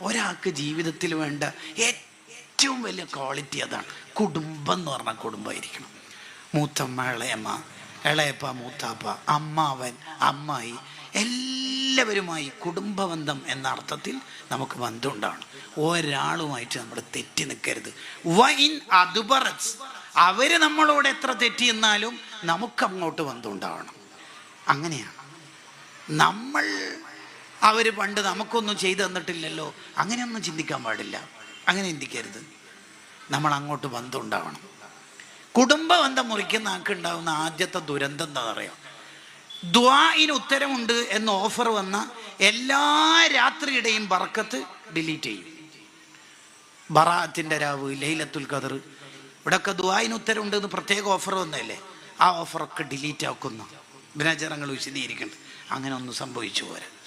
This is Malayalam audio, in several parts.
ഒരാൾക്ക് ജീവിതത്തിൽ വേണ്ട ഏറ്റവും വലിയ ക്വാളിറ്റി അതാണ്. കുടുംബം എന്ന് പറഞ്ഞാൽ കുടുംബമായിരിക്കണം. മൂത്തമ്മ ഇളയമ്മ ഇളയപ്പ മൂത്താപ്പ അമ്മാവൻ അമ്മായി എല്ലാവരുമായി കുടുംബബന്ധം എന്ന അർത്ഥത്തിൽ നമുക്ക് ബന്ധം ഉണ്ടാവണം. ഒരാളുമായിട്ട് നമ്മൾ തെറ്റി നിൽക്കരുത്. വൈൻ അതുപറച്ച് അവർ നമ്മളോട് എത്ര തെറ്റി എന്നാലും നമുക്ക് അങ്ങോട്ട് ബന്ധം ഉണ്ടാവണം. അങ്ങനെയാണ്. നമ്മൾ അവർ പണ്ട് നമുക്കൊന്നും ചെയ്തു തന്നിട്ടില്ലല്ലോ. അങ്ങനെയൊന്നും ചിന്തിക്കാൻ പാടില്ല. അങ്ങനെ ചിന്തിക്കരുത്. നമ്മൾ അങ്ങോട്ട് ബന്ധം ഉണ്ടാവണം കുടുംബ ബന്ധം മുറിക്കുന്ന ആൾക്ക് ഉണ്ടാവുന്ന ആദ്യത്തെ ദുരന്തം എന്താ പറയുക ദ്വായിന് ഉത്തരമുണ്ട് എന്ന് ഓഫർ വന്ന എല്ലാ രാത്രിയുടെയും ബർക്കത്ത് ഡിലീറ്റ് ചെയ്യും. ബറാത്തിന്റെ രാവ് ലൈലത്തുൽ ഖദർ ഇവിടെയൊക്കെ ദ്വായിന് ഉത്തരമുണ്ട് എന്ന് പ്രത്യേക ഓഫർ വന്നതല്ലേ? ആ ഓഫറൊക്കെ ഡിലീറ്റ് ആക്കുന്ന. ദിനാചാരങ്ങൾ വിശദീകരിക്കുന്നുണ്ട്. അങ്ങനെ ഒന്നും സംഭവിച്ചു പോരാ.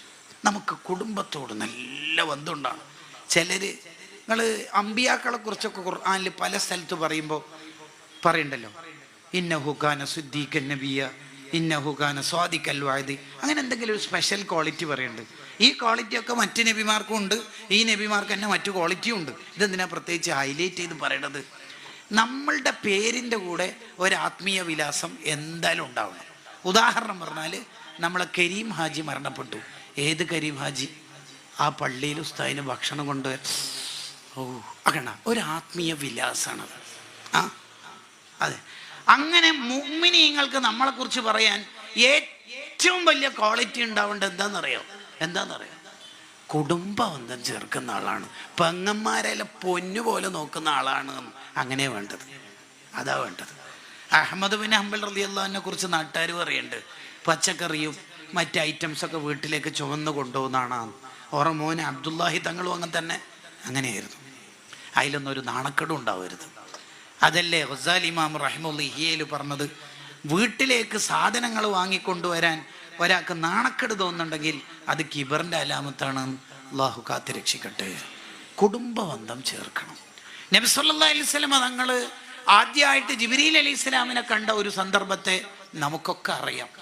നമുക്ക് കുടുംബത്തോട് നല്ല ബന്ധമുണ്ടാണ് ചിലർ നിങ്ങൾ അമ്പിയാക്കളെ കുറിച്ചൊക്കെ ഖുർആാനിൽ പല സ്ഥലത്ത് പറയുമ്പോൾ പറയണ്ടല്ലോ. ഇന്ന ഹുഖാന സുദ്ദീഖൻ നബിയ ഇന്ന ഹുഖാന സ്വാദിഖൽ വായത് അങ്ങനെ എന്തെങ്കിലും ഒരു സ്പെഷ്യൽ ക്വാളിറ്റി പറയുന്നുണ്ട് ഈ ക്വാളിറ്റി ഒക്കെ മറ്റ് നബിമാർക്കും ഉണ്ട്. ഈ നബിമാർക്ക് തന്നെ മറ്റു ക്വാളിറ്റിയും ഉണ്ട്. ഇതെന്തിനാ പ്രത്യേകിച്ച് ഹൈലൈറ്റ് ചെയ്ത് പറയണത്? നമ്മളുടെ പേരിന്റെ കൂടെ ഒരു ആത്മീയ വിലാസം എന്തായാലും ഉണ്ടാവണം. ഉദാഹരണം പറഞ്ഞാൽ നമ്മളെ കരീം ഹാജി മരണപ്പെട്ടു. ഏത് കരീം ഹാജി ആ പള്ളിയിൽ ഉസ്താദിന് ഭക്ഷണം കൊണ്ടുവരാൻ. ഓ അകണ. ഒരു ആത്മീയ വിലാസമാണത് ആ അതെ. അങ്ങനെ മുമ്മിനിങ്ങൾക്ക് നമ്മളെ കുറിച്ച് പറയാൻ ഏറ്റവും വലിയ ക്വാളിറ്റി ഉണ്ടാവേണ്ടത് എന്താണെന്നറിയോ എന്താണെന്നറിയോ കുടുംബബന്ധം ചേർക്കുന്ന ആളാണ്. പെങ്ങന്മാരെല്ലാം പൊന്നു പോലെ നോക്കുന്ന ആളാണ്. അങ്ങനെ വേണ്ടത്. അതാ വേണ്ടത്. അഹമ്മദ് ബിൻ ഹംബൽ റലി കുറിച്ച് നാട്ടുകാർ പറയുന്നുണ്ട് പച്ചക്കറിയും മറ്റ് ഐറ്റംസ് ഒക്കെ വീട്ടിലേക്ക് ചുവന്ന് കൊണ്ടുപോകുന്നതാണ്. ഓറെ മോന് അബ്ദുല്ലാഹി തങ്ങളും അങ്ങനെ തന്നെ. അങ്ങനെയായിരുന്നു. അതിലൊന്നും ഒരു നാണക്കേടും ഉണ്ടാവരുത്. അതല്ലേ ഹുസാൽ ഇമാം റഹിമുല്ലിഹിയയിൽ പറഞ്ഞത്? വീട്ടിലേക്ക് സാധനങ്ങൾ വാങ്ങിക്കൊണ്ടുവരാൻ ഒരാൾക്ക് നാണക്കേട് തോന്നുന്നുണ്ടെങ്കിൽ അത് കിബറിന്റെ അലാമത്താണ്. അള്ളാഹു കാത്തി രക്ഷിക്കട്ടെ. കുടുംബബന്ധം ചേർക്കണം. നബി സല്ലല്ലാഹു അലൈഹി വസല്ലം തങ്ങൾ ആദ്യമായിട്ട് ജിബ്രീൽ അലൈഹി ഇസ്ലാമിനെ കണ്ട ഒരു സന്ദർഭത്തെ നമുക്കൊക്കെ അറിയാം.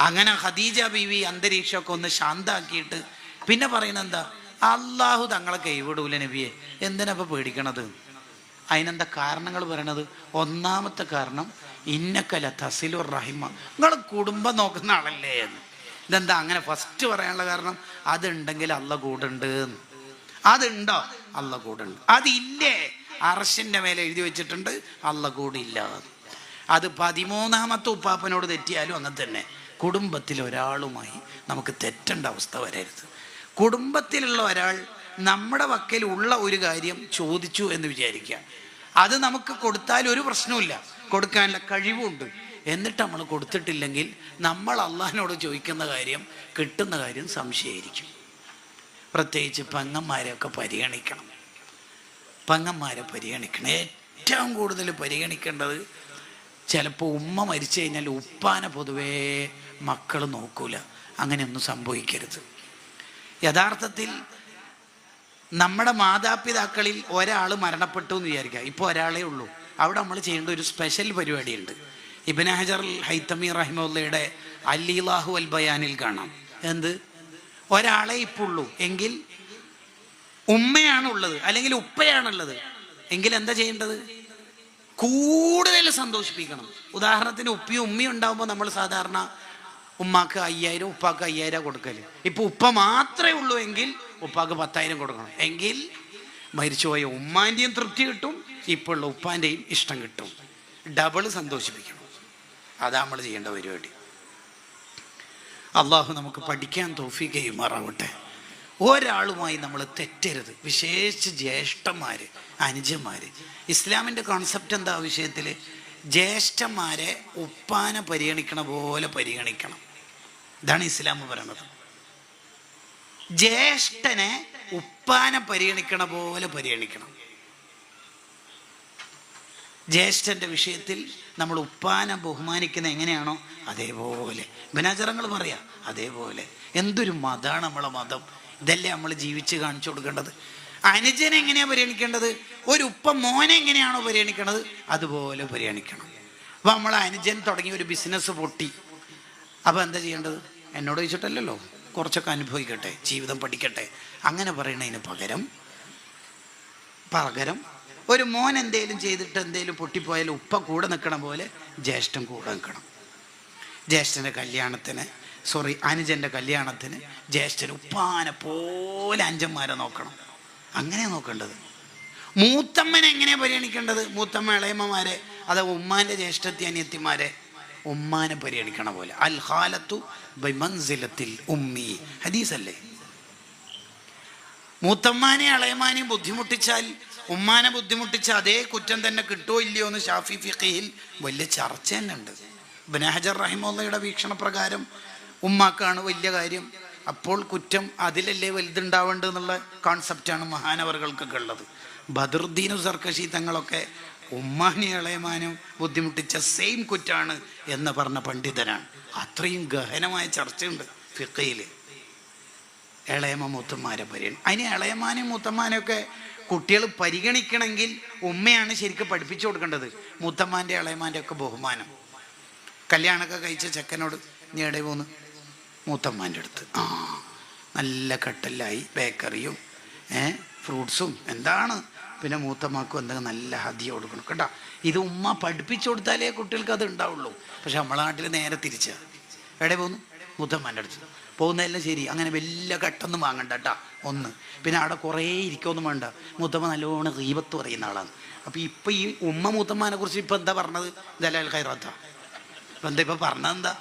അങ്ങനെ ഖദീജ ബീവി അന്തരീക്ഷമൊക്കെ ഒന്ന് ശാന്താക്കിയിട്ട് പിന്നെ പറയുന്നത് എന്താ? അള്ളാഹു തങ്ങളെ കൈവിടൂല നബിയെ. എന്തിനപ്പോൾ പേടിക്കണത്? അതിനെന്താ കാരണങ്ങൾ പറയണത്? ഒന്നാമത്തെ കാരണം ഇന്നക്കല തസിലുർ റഹിമ. നിങ്ങൾ കുടുംബം നോക്കുന്ന ആളല്ലേ എന്ന്. ഇതെന്താ അങ്ങനെ ഫസ്റ്റ് പറയാനുള്ള കാരണം? അതുണ്ടെങ്കിൽ അല്ല കൂടുണ്ട്. അതുണ്ടോ? അല്ല കൂടുണ്ട്. അതില്ലേ? അറശിന്റെ മേലെ എഴുതി വെച്ചിട്ടുണ്ട് അല്ല കൂടില്ല. അത് പതിമൂന്നാമത്തെ ഉപ്പാപ്പനോട് തെറ്റിയാലും അങ്ങനെ തന്നെ. കുടുംബത്തിൽ ഒരാളുമായി നമുക്ക് തെറ്റേണ്ട അവസ്ഥ വരരുത്. കുടുംബത്തിലുള്ള ഒരാൾ നമ്മുടെ വക്കൽ ഉള്ള ഒരു കാര്യം ചോദിച്ചു എന്ന് വിചാരിക്കുക. അത് നമുക്ക് കൊടുത്താൽ ഒരു പ്രശ്നവുമില്ല. കൊടുക്കാനുള്ള കഴിവുണ്ട്. എന്നിട്ട് നമ്മൾ കൊടുത്തിട്ടില്ലെങ്കിൽ നമ്മൾ അള്ളാഹിനോട് ചോദിക്കുന്ന കാര്യം കിട്ടുന്ന കാര്യം സംശയമായിരിക്കും. പ്രത്യേകിച്ച് പെങ്ങന്മാരെയൊക്കെ പരിഗണിക്കണം. പെങ്ങന്മാരെ പരിഗണിക്കണം. ഏറ്റവും കൂടുതൽ പരിഗണിക്കേണ്ടത് ചിലപ്പോൾ ഉമ്മ മരിച്ചു കഴിഞ്ഞാൽ ഉപ്പാനെ പൊതുവേ മക്കൾ നോക്കൂല. അങ്ങനെയൊന്നും സംഭവിക്കരുത്. യഥാർത്ഥത്തിൽ നമ്മുടെ മാതാപിതാക്കളിൽ ഒരാൾ മരണപ്പെട്ടു എന്ന് വിചാരിക്കുക. ഇപ്പോൾ ഒരാളേ ഉള്ളൂ. അവിടെ നമ്മൾ ചെയ്യേണ്ട ഒരു സ്പെഷ്യൽ പരിപാടിയുണ്ട്. ഇബിൻ ഹജർ ഹൈത്തമി റഹിമുള്ളയുടെ അലിലാഹു അൽ ബയാനിൽ കാണാം. എന്ത്? ഒരാളെ ഇപ്പോൾ ഉള്ളൂ. എങ്കിൽ ഉമ്മയാണുള്ളത്. അല്ലെങ്കിൽ ഉപ്പയാണുള്ളത്. എങ്കിൽ എന്താ ചെയ്യേണ്ടത്? കൂടുതൽ സന്തോഷിപ്പിക്കണം. ഉദാഹരണത്തിന് ഉപ്പിയും ഉമ്മയും ഉണ്ടാകുമ്പോൾ നമ്മൾ സാധാരണ ഉമ്മാക്ക് അയ്യായിരം ഉപ്പാക്ക് അയ്യായിരം കൊടുക്കൽ. ഇപ്പൊ ഉപ്പ മാത്രമേ ഉള്ളൂ എങ്കിൽ ഉപ്പാക്ക് പത്തായിരം കൊടുക്കണം. എങ്കിൽ മരിച്ചുപോയ ഉമ്മാന്റെയും തൃപ്തി കിട്ടും ഇപ്പോൾ ഉള്ള ഉപ്പാന്റെയും ഇഷ്ടം കിട്ടും. ഡബിൾ സന്തോഷിപ്പിക്കണം. അതാ നമ്മൾ ചെയ്യേണ്ട പരിപാടി. അള്ളാഹു നമുക്ക് പഠിക്കാൻ തോഫിക്ക് മാറാവട്ടെ ഒരാളുമായി നമ്മൾ തെറ്റരുത്. വിശേഷിച്ച് ജ്യേഷ്ഠന്മാര് അനുജന്മാര്. ഇസ്ലാമിന്റെ കോൺസെപ്റ്റ് എന്താ വിഷയത്തിൽ ജ്യേഷ്ഠന്മാരെ ഉപ്പാനെ പരിഗണിക്കണ പോലെ പരിഗണിക്കണം. ഇതാണ് ഇസ്ലാം പറയുന്നത്. ജ്യേഷ്ഠനെ ഉപ്പാനെ പരിഗണിക്കണ പോലെ പരിഗണിക്കണം. ജ്യേഷ്ഠന്റെ വിഷയത്തിൽ നമ്മൾ ഉപ്പാനെ ബഹുമാനിക്കുന്നത് എങ്ങനെയാണോ അതേപോലെ. ബിനാചരങ്ങൾ പറയാം അതേപോലെ. എന്തൊരു മതമാണ് നമ്മളെ മതം. ഇതല്ലേ നമ്മൾ ജീവിച്ച് കാണിച്ചു കൊടുക്കേണ്ടത്. അനുജനെ എങ്ങനെയാ പരിഗണിക്കേണ്ടത്? ഒരു ഉപ്പ മോനെ എങ്ങനെയാണോ പരിഗണിക്കേണ്ടത് അതുപോലെ പരിഗണിക്കണം. അപ്പൊ നമ്മൾ അനുജൻ തുടങ്ങി ഒരു ബിസിനസ് പൊട്ടി. അപ്പൊ എന്താ ചെയ്യേണ്ടത്? എന്നോട് ചോദിച്ചിട്ടല്ലല്ലോ കുറച്ചൊക്കെ അനുഭവിക്കട്ടെ ജീവിതം പഠിക്കട്ടെ. അങ്ങനെ പറയണതിന് പകരം പകരം ഒരു മോൻ എന്തേലും ചെയ്തിട്ട് എന്തേലും പൊട്ടിപ്പോയാൽ ഉപ്പ കൂടെ നിൽക്കണ പോലെ ജ്യേഷ്ഠൻ കൂടെ നിൽക്കണം. ജ്യേഷ്ഠന്റെ കല്യാണത്തിന് സോറി അനുജന്റെ കല്യാണത്തിന് ജ്യേഷ്ഠൻ ഉപ്പാനെ പോലെ അഞ്ചന്മാരെ നോക്കണം. അങ്ങനെ നോക്കേണ്ടത്. മൂത്തമ്മനെ എങ്ങനെയാണ് പരിഗണിക്കേണ്ടത്? മൂത്തമ്മ ഇളയമ്മമാരെ അതോ ഉമ്മാന്റെ ജ്യേഷ്ഠത്തി അനിയത്തിമാരെ? ഉമ്മാനെ പരിഗണിക്കണ പോലെ. അൽ ഹാലത്തു ബൈമൻസിലത്തിൽ ഉമ്മി. ഹദീസല്ലേ? മൂത്തമ്മാനെ അളയമാനെയും ബുദ്ധിമുട്ടിച്ചാൽ ഉമ്മാനെ ബുദ്ധിമുട്ടിച്ച അതേ കുറ്റം തന്നെ കിട്ടുമോ ഇല്ലയോ എന്ന് ഷാഫി ഫിഖിയിൽ വലിയ ചർച്ച തന്നെ ഉണ്ട് ബനഹജർ റഹിമുള്ളയുടെ വീക്ഷണപ്രകാരം ഉമ്മാക്കാണ് വലിയ കാര്യം. അപ്പോൾ കുറ്റം അതിലല്ലേ വലുതുണ്ടാവേണ്ടത് എന്നുള്ള കോൺസെപ്റ്റാണ് മഹാനവറുകൾക്കൊക്കെ ഉള്ളത്. ബദറുദ്ദീനു സർക്കശി തങ്ങളൊക്കെ ഉമ്മാനെ ഇളയമാനും ബുദ്ധിമുട്ടിച്ച സെയിം കുറ്റാണ് എന്ന് പറഞ്ഞ പണ്ഡിതനാണ്. അത്രയും ഗഹനമായ ചർച്ചയുണ്ട് ഫിക്കയിൽ ഇളയമ്മ മൂത്തന്മാരെ പരിഗണി അതിന് ഇളയമാനും മൂത്തമ്മാനും ഒക്കെ കുട്ടികൾ പരിഗണിക്കണമെങ്കിൽ ഉമ്മയാണ് ശരിക്കും പഠിപ്പിച്ചു കൊടുക്കേണ്ടത്. മൂത്തമ്മാന്റെ ഇളയമാന്റെ ഒക്കെ ബഹുമാനം. കല്യാണമൊക്കെ കഴിച്ച ചെക്കനോട് നീ പോന്ന്? മൂത്തമ്മാന്റെ അടുത്ത്. ആ നല്ല കട്ടലായി ബേക്കറിയും ഫ്രൂട്ട്സും എന്താണ്? പിന്നെ മൂത്തമാക്കും എന്തെങ്കിലും നല്ല ഹദിയ കൊടുക്കണം. കേട്ടോ. ഇത് ഉമ്മ പഠിപ്പിച്ചു കൊടുത്താലേ കുട്ടികൾക്ക് അത് ഉണ്ടാവുള്ളൂ. പക്ഷെ നമ്മളെ നാട്ടിൽ നേരെ തിരിച്ച്. എവിടെ പോകുന്നു മൂത്തമ്മാന്റെ അടുത്ത്. പോകുന്നതെല്ലാം ശരി. അങ്ങനെ വലിയ കട്ടൊന്നും വാങ്ങണ്ട കേട്ടോ. ഒന്ന്. പിന്നെ അവിടെ കുറേ ഇരിക്കൊന്നും വേണ്ട. മൂത്തമ്മ നല്ലോണം റീബത്ത് പറയുന്ന ആളാണ്. അപ്പോൾ ഇപ്പം ഈ ഉമ്മ മൂത്തമ്മാനെ കുറിച്ച് ഇപ്പം എന്താ പറഞ്ഞത്? ദലാൽ ഖൈറാത്ത. ഇപ്പം എന്താ ഇപ്പം പറഞ്ഞത് എന്താ?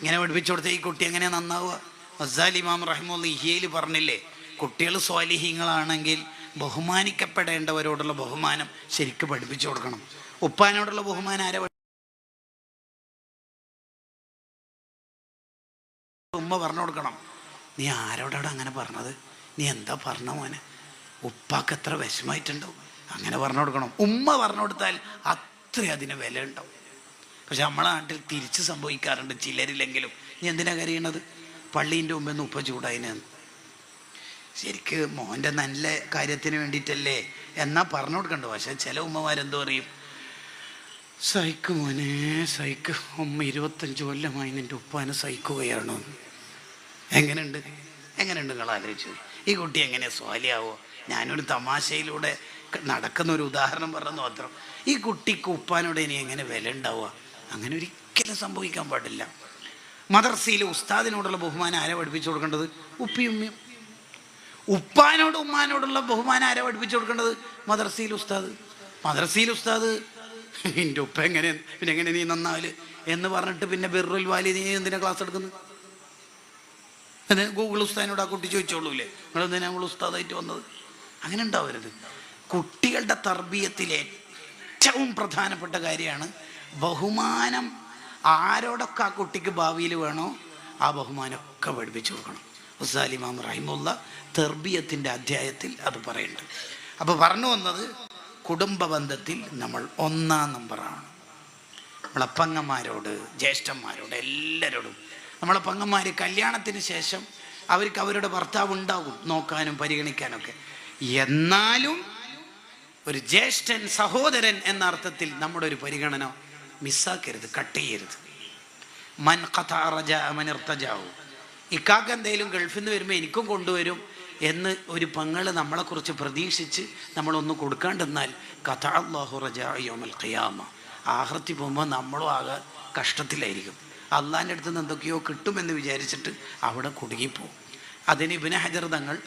ഇങ്ങനെ പഠിപ്പിച്ചു കൊടുത്ത ഈ കുട്ടി എങ്ങനെയാണ് നന്നാവുക? മസാൽ ഇമാം റഹിമുള്ള ഇഹിയയിൽ പറഞ്ഞില്ലേ? കുട്ടികൾ സ്വാലിഹീങ്ങളാണെങ്കിൽ ബഹുമാനിക്കപ്പെടേണ്ടവരോടുള്ള ബഹുമാനം ശരിക്കും പഠിപ്പിച്ചു കൊടുക്കണം. ഉപ്പാനോടുള്ള ബഹുമാനം ആരെ ഉമ്മ പറഞ്ഞു കൊടുക്കണം. നീ ആരോടാണ് അങ്ങനെ പറഞ്ഞത്? നീ എന്താ പറഞ്ഞ മോനെ? ഉപ്പാക്ക് എത്ര വിഷമായിട്ടുണ്ടാവും അങ്ങനെ പറഞ്ഞു കൊടുക്കണം. ഉമ്മ പറഞ്ഞു കൊടുത്താൽ അത്ര അതിന് വില ഉണ്ടാവും പക്ഷെ നമ്മളെ നാട്ടിൽ തിരിച്ച് സംഭവിക്കാറുണ്ട് ചിലരിലെങ്കിലും നീ എന്തിനാ കരയണത് പള്ളീന്റെ മുമ്പിൽ നിന്ന് ഉപ്പ ചൂടായിനെന്ന് ശരിക്ക് മോന്റെ നല്ല കാര്യത്തിന് വേണ്ടിയിട്ടല്ലേ എന്നാ പറഞ്ഞു കൊടുക്കണ്ട. പക്ഷെ ചില ഉമ്മമാരെന്തോ അറിയും സൈക്ക് മോനെ സൈക്ക് ഉമ്മ ഇരുപത്തഞ്ച് കൊല്ലമായി നിന്റെ ഉപ്പാനെ സഹിക്കുകയാണ് എങ്ങനെയുണ്ട്? എങ്ങനെയുണ്ട് നിങ്ങൾ ആലോചിച്ചു ഈ കുട്ടി എങ്ങനെ സ്വാലിയാവോ? ഞാനൊരു തമാശയിലൂടെ നടക്കുന്ന ഒരു ഉദാഹരണം പറഞ്ഞു മാത്രം. ഈ കുട്ടിക്ക് ഉപ്പാനോട് ഇനി എങ്ങനെ വില ഉണ്ടാവുക? അങ്ങനെ ഒരിക്കലും സംഭവിക്കാൻ പാടില്ല. മദർസയിലെ ഉസ്താദിനോടുള്ള ബഹുമാനം ആരെ പഠിപ്പിച്ചു കൊടുക്കേണ്ടത്? ഉപ്പിയും ഉമ്മയും. ഉപ്പാനോട് ഉമ്മാനോടുള്ള ബഹുമാനം ആരെ പഠിപ്പിച്ചു കൊടുക്കേണ്ടത്? മദർസയിൽ ഉസ്താദ്. മദർസയിൽ ഉസ്താദ്. എന്റെ ഉപ്പ എങ്ങനെ പിന്നെ എങ്ങനെ നീ നന്നാവിൽ? എന്ന് പറഞ്ഞിട്ട് പിന്നെ ബിറുൽ വാലി നീ എന്തിനാ ക്ലാസ് എടുക്കുന്നത്? അതെ ഗൂഗിൾ ഉസ്താദിനോട് ആ കുട്ടി ചോദിച്ചോളൂല്ലേ നിങ്ങൾ എന്തിനാ നമ്മൾ ഉസ്താദായിട്ട് വന്നത്? അങ്ങനെ ഉണ്ടാവരുത്. കുട്ടികളുടെ തർബീയത്തിൽ ഏറ്റവും പ്രധാനപ്പെട്ട കാര്യമാണ് ബഹുമാനം. ആരോടൊക്കെ ആ കുട്ടിക്ക് ഭാവിയിൽ വേണോ ആ ബഹുമാനമൊക്കെ പഠിപ്പിച്ചു കൊടുക്കണം. ഉസാലിമാം റഹിമുള്ള തെർബിയത്തിന്റെ അധ്യായത്തിൽ അത് പറയുന്നുണ്ട് അപ്പോൾ പറഞ്ഞു വന്നത് കുടുംബ ബന്ധത്തിൽ നമ്മൾ ഒന്നാം നമ്പറാണ്. നമ്മളെ പങ്ങന്മാരോട് ജ്യേഷ്ഠന്മാരോട് എല്ലാവരോടും നമ്മളെ പങ്ങന്മാർ കല്യാണത്തിന് ശേഷം അവർക്ക് അവരുടെ ഭർത്താവ് ഉണ്ടാകും നോക്കാനും പരിഗണിക്കാനൊക്കെ. എന്നാലും ഒരു ജ്യേഷ്ഠൻ സഹോദരൻ എന്ന അർത്ഥത്തിൽ നമ്മുടെ ഒരു പരിഗണന മിസ്സാക്കരുത് കട്ട് ചെയ്യരുത്. മൻ മനിർത്തജാവു ഇക്കാക്ക് എന്തെങ്കിലും ഗൾഫിൽ നിന്ന് വരുമ്പോൾ എനിക്കും കൊണ്ടുവരും എന്ന് ഒരു പങ്ങൾ നമ്മളെക്കുറിച്ച് പ്രതീക്ഷിച്ച് നമ്മളൊന്ന് കൊടുക്കാണ്ടെന്നാൽ കഥ അള്ളാഹു റജായോമൽ ഖിയാമ. ആഹൃത്തി പോകുമ്പോൾ നമ്മളും ആകെ കഷ്ടത്തിലായിരിക്കും. അള്ളാന്റെ അടുത്ത് നിന്ന് എന്തൊക്കെയോ കിട്ടുമെന്ന് വിചാരിച്ചിട്ട് അവിടെ കുടുങ്ങിപ്പോവും. അതിന് ഇബിന് ഹജർ തങ്ങൾ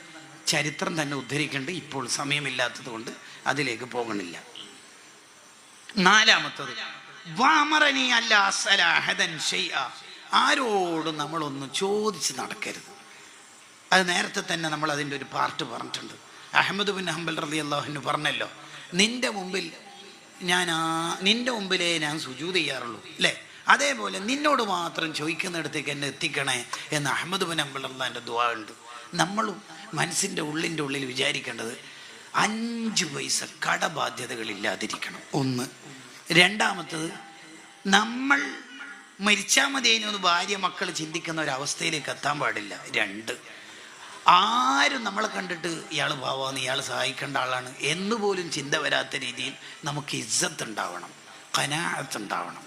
ചരിത്രം തന്നെ ഉദ്ധരിക്കേണ്ട ഇപ്പോൾ സമയമില്ലാത്തത് കൊണ്ട് അതിലേക്ക് പോകണില്ല. നാലാമത്തത് വാമറനി അല്ല. ആരോടും നമ്മളൊന്നും ചോദിച്ച് നടക്കരുത്. അത് നേരത്തെ തന്നെ നമ്മൾ അതിന്റെ ഒരു പാർട്ട് പറഞ്ഞിട്ടുണ്ട്. അഹമ്മദ് ബിൻ ഹംബൽ റലി അള്ളാഹുവിന് പറഞ്ഞല്ലോ നിന്റെ മുമ്പിൽ ഞാൻ ആ നിന്റെ മുമ്പിലേ ഞാൻ സുജൂത് ചെയ്യാറുള്ളൂ. അല്ലേ? അതേപോലെ നിന്നോട് മാത്രം ചോദിക്കുന്നിടത്തേക്ക് എന്നെ എത്തിക്കണേ എന്ന് അഹമ്മദ് ബിൻ ഹംബൽ അള്ളാഹിന്റെ ദുവാ ഉണ്ട്. നമ്മളും മനസ്സിന്റെ ഉള്ളിന്റെ ഉള്ളിൽ വിചാരിക്കേണ്ടത് അഞ്ച് പൈസ കടബാധ്യതകളില്ലാതിരിക്കണം. ഒന്ന്. രണ്ടാമത്തത് നമ്മൾ മരിച്ചാൽ മതിയെന്ന് ഭാര്യ മക്കൾ ചിന്തിക്കുന്ന ഒരു അവസ്ഥയിലേക്ക് എത്താൻ പാടില്ല. രണ്ട് ആരും നമ്മളെ കണ്ടിട്ട് ഇയാൾ ഭാവമാണ് ഇയാൾ സഹായിക്കേണ്ട ആളാണ് എന്ന് പോലും ചിന്ത വരാത്ത രീതിയിൽ നമുക്ക് ഇജ്ജത്ത് ഉണ്ടാവണം കനാഴത്ത് ഉണ്ടാവണം.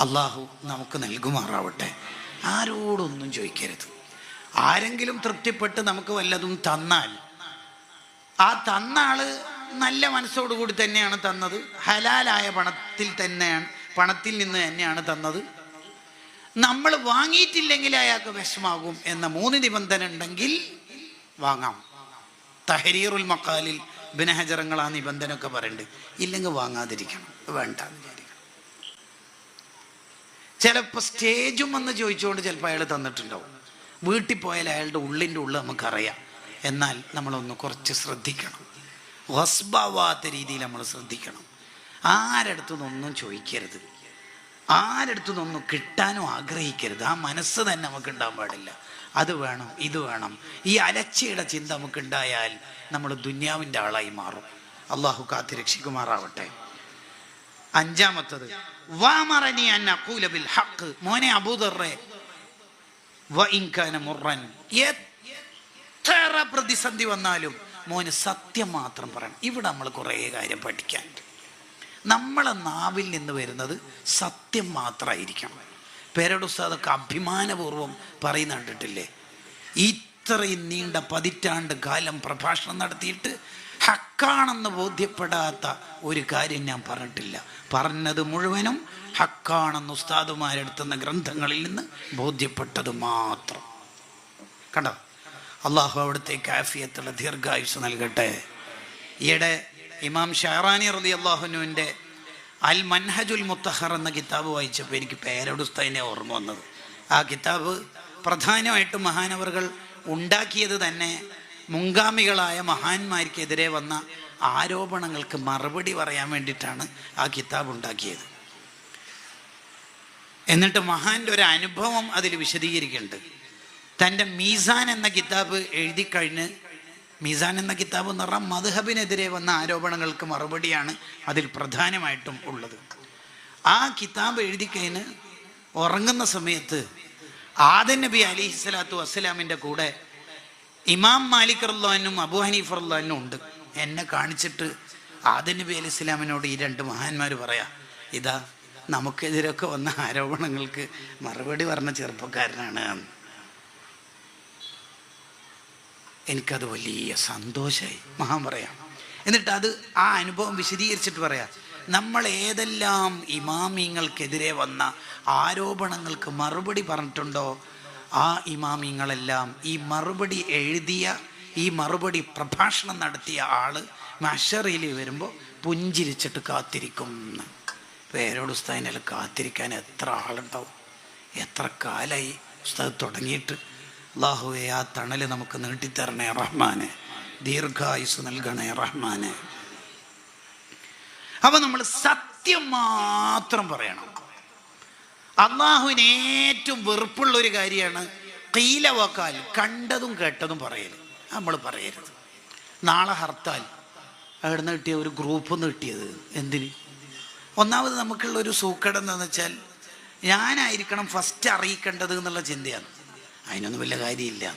അള്ളാഹു നമുക്ക് നൽകുമാറാവട്ടെ. ആരോടൊന്നും ചോദിക്കരുത്. ആരെങ്കിലും തൃപ്തിപ്പെട്ട് നമുക്ക് വല്ലതും തന്നാൽ ആ തന്ന ആൾ നല്ല മനസ്സോടുകൂടി തന്നെയാണ് തന്നത് ഹലാലായ പണത്തിൽ തന്നെയാണ് പണത്തിൽ നിന്ന് തന്നെയാണ് തന്നത്. നമ്മൾ വാങ്ങിയിട്ടില്ലെങ്കിൽ അയാൾക്ക് വിഷമാകും എന്ന മൂന്ന് നിബന്ധന ഉണ്ടെങ്കിൽ വാങ്ങാം. തഹരീറുൽ മക്കാലിൽ ബിനഹജറങ്ങൾ ആ നിബന്ധന ഒക്കെ പറയുന്നുണ്ട് ഇല്ലെങ്കിൽ വാങ്ങാതിരിക്കണം. വേണ്ട ചിലപ്പോൾ സ്റ്റേജും വന്ന് ചോദിച്ചുകൊണ്ട് ചിലപ്പോൾ അയാൾ തന്നിട്ടുണ്ടാവും. വീട്ടിൽ പോയാൽ അയാളുടെ ഉള്ളിന്റെ ഉള്ളിൽ നമുക്കറിയാം. എന്നാൽ നമ്മളൊന്ന് കുറച്ച് ശ്രദ്ധിക്കണം. വസ്ബാവാത്ത രീതിയിൽ നമ്മൾ ശ്രദ്ധിക്കണം. ആരടുത്തു നിന്നൊന്നും ചോദിക്കരുത്. ആരടുത്തു നിന്നൊന്നും കിട്ടാനും ആഗ്രഹിക്കരുത്. ആ മനസ്സ് തന്നെ നമുക്ക് ഉണ്ടാകാൻ പാടില്ല. അത് വേണം ഇത് വേണം. ഈ അലച്ചയുടെ ചിന്ത നമുക്കുണ്ടായാൽ നമ്മൾ ദുന്യാവിന്റെ ആളായി മാറും. അള്ളാഹു കാത്തി രക്ഷിക്കുമാറാവട്ടെ. അഞ്ചാമത്തത് വാമറനി അൻ ഹക്ക് മോനെ മുറൻ. എത്ര പ്രതിസന്ധി വന്നാലും മോന് സത്യം മാത്രം പറയണം. ഇവിടെ നമ്മൾ കുറേ കാര്യം പഠിക്കാനുണ്ട് നമ്മളെ നാവിൽ നിന്ന് വരുന്നത് സത്യം മാത്രമായിരിക്കണം പേരടുസ്താദൊക്കെ അഭിമാനപൂർവം പറയുന്ന കണ്ടിട്ടില്ലേ? ഇത്രയും നീണ്ട പതിറ്റാണ്ട് കാലം പ്രഭാഷണം നടത്തിയിട്ട് ഹക്കാണെന്ന് ബോധ്യപ്പെടാത്ത ഒരു കാര്യം ഞാൻ പറഞ്ഞിട്ടില്ല. പറഞ്ഞത് മുഴുവനും ഹക്കാണെന്ന് ഉസ്താദുമാരെടുത്തുന്ന ഗ്രന്ഥങ്ങളിൽ നിന്ന് ബോധ്യപ്പെട്ടത് മാത്രം. കണ്ടോ? അള്ളാഹു അവിടുത്തെ കാഫിയത്തുള്ള ദീർഘായുസ് നൽകട്ടെ. ഈയിടെ ഇമാം ഷഹറാനി റതി അള്ളാഹുനുവിന്റെ അൽ മൻഹജുൽ മുത്തഹർ എന്ന കിതാബ് വായിച്ചപ്പോൾ എനിക്ക് പേരോട് ഉസ്താദിനെ ഓർമ്മ വന്നത്. ആ കിതാബ് പ്രധാനമായിട്ടും മഹാനവറുകൾ ഉണ്ടാക്കിയത് തന്നെ മുൻഗാമികളായ മഹാന്മാർക്കെതിരെ വന്ന ആരോപണങ്ങൾക്ക് മറുപടി പറയാൻ വേണ്ടിയിട്ടാണ് ആ കിതാബ് ഉണ്ടാക്കിയത്. എന്നിട്ട് മഹാന്റെ ഒരു അനുഭവം അതിൽ വിശദീകരിക്കുന്നുണ്ട്. തന്റെ മീസാൻ എന്ന കിതാബ് എഴുതി കഴിഞ്ഞ് മീസാൻ എന്ന കിതാബ് പറഞ്ഞാൽ മധുഹബിനെതിരെ വന്ന ആരോപണങ്ങൾക്ക് മറുപടിയാണ് അതിൽ പ്രധാനമായിട്ടും ഉള്ളത്. ആ കിതാബ് എഴുതി കഴിഞ്ഞ് ഉറങ്ങുന്ന സമയത്ത് ആദൻ നബി അലിഹി സ്വലാത്തു വസ്സലാമിന്റെ കൂടെ ഇമാം മാലിക് റല്ലാനും അബു ഹനീഫ് റല്ലാനും ഉണ്ട്. എന്നെ കാണിച്ചിട്ട് ആദൻ നബി അലി ഇസ്ലാമിനോട് ഈ രണ്ട് മഹാന്മാർ പറയാ ഇതാ നമുക്കെതിരൊക്കെ വന്ന ആരോപണങ്ങൾക്ക് മറുപടി പറഞ്ഞ ചെറുപ്പക്കാരനാണ് എന്ന്. എനിക്കത് വലിയ സന്തോഷമായി മഹാൻ പറയാം. എന്നിട്ട് അത് ആ അനുഭവം വിശദീകരിച്ചിട്ട് പറയാം. നമ്മൾ ഏതെല്ലാം ഇമാമിങ്ങൾക്കെതിരെ വന്ന ആരോപണങ്ങൾക്ക് മറുപടി പറഞ്ഞിട്ടുണ്ടോ? ആ ഇമാമിങ്ങളെല്ലാം ഈ മറുപടി എഴുതിയ ഈ മറുപടി പ്രഭാഷണം നടത്തിയ ആൾ മഷറിയിൽ വരുമ്പോൾ പുഞ്ചിരിച്ചിട്ട് കാത്തിരിക്കും പേരോട് ഉസ്താദിനെല്ലാം കാത്തിരിക്കാൻ എത്ര ആളുണ്ടാവും? എത്ര കാലായി ഉസ്താദ് തുടങ്ങിയിട്ട്? അള്ളാഹുവെ ആ തണൽ നമുക്ക് നീട്ടിത്തരണേ റഹ്മാനെ. ദീർഘായുസ് നൽകണേ റഹ്മാനെ. അപ്പൊ നമ്മൾ സത്യം മാത്രം പറയണം. അള്ളാഹുവിന് ഏറ്റവും വെറുപ്പുള്ള ഒരു കാര്യമാണ് കീലവാക്കാൽ കണ്ടതും കേട്ടതും പറയരുത് നമ്മൾ പറയരുത്. നാളെ ഹർത്താൽ. അവിടെ നിന്ന് കിട്ടിയ ഒരു ഗ്രൂപ്പ് നിന്ന് കിട്ടിയത്. എന്തിന്? ഒന്നാമത് നമുക്കുള്ള ഒരു സൂക്കടം എന്താണെന്ന് വെച്ചാൽ ഞാനായിരിക്കണം ഫസ്റ്റ് അറിയിക്കേണ്ടത് എന്നുള്ള ചിന്തയാണ്. അതിനൊന്നും വലിയ കാര്യമില്ല.